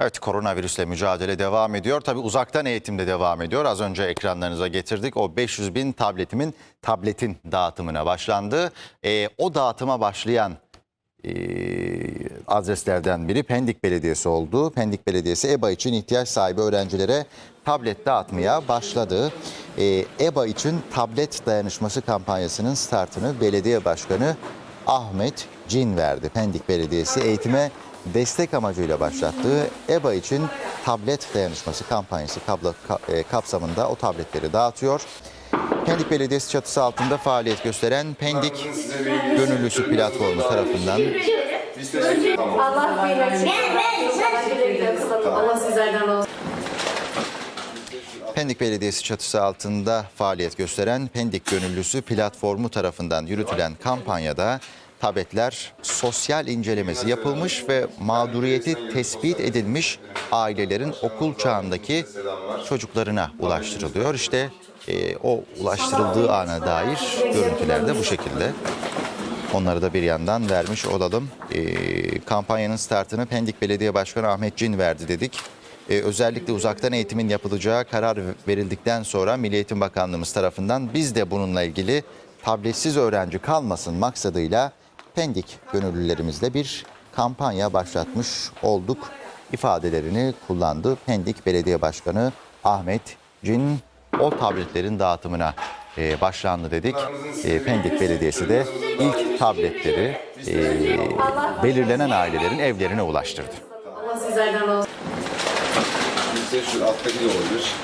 Evet koronavirüsle mücadele devam ediyor. Tabii uzaktan eğitim de devam ediyor. Az önce ekranlarınıza getirdik. O 500 bin tabletimin tabletin dağıtımına başlandı. Ee, o dağıtıma başlayan e, adreslerden biri Pendik Belediyesi oldu. Pendik Belediyesi EBA için ihtiyaç sahibi öğrencilere tablet dağıtmaya başladı. Ee, EBA için tablet dayanışması kampanyasının startını belediye başkanı Ahmet Cin verdi. Pendik Belediyesi eğitime destek amacıyla başlattığı EBA için tablet dayanışması kampanyası kabla- e, kapsamında o tabletleri dağıtıyor. Pendik Belediyesi çatısı altında faaliyet gösteren Pendik Gönüllüsü platformu tarafından Allah kıymetini. Allah sizlerden olsun. Pendik Belediyesi çatısı altında faaliyet gösteren Pendik Gönüllüsü platformu tarafından yürütülen kampanyada tabletler sosyal incelemesi yapılmış ve mağduriyeti tespit edilmiş ailelerin okul çağındaki çocuklarına ulaştırılıyor. İşte e, o ulaştırıldığı ana dair görüntüler de bu şekilde. Onları da bir yandan vermiş olalım. Ee, kampanyanın startını Pendik Belediye Başkanı Ahmet Cin verdi dedik. Ee, özellikle uzaktan eğitimin yapılacağı karar verildikten sonra Milli Eğitim Bakanlığımız tarafından biz de bununla ilgili tabletsiz öğrenci kalmasın maksadıyla Pendik gönüllülerimizle bir kampanya başlatmış olduk ifadelerini kullandı. Pendik Belediye Başkanı Ahmet Cin o tabletlerin dağıtımına e, başlandı dedik. E, Pendik Belediyesi de ilk tabletleri e, belirlenen ailelerin evlerine ulaştırdı. Allah sizlerden olsun. Bizde şu alttaki de olabilir.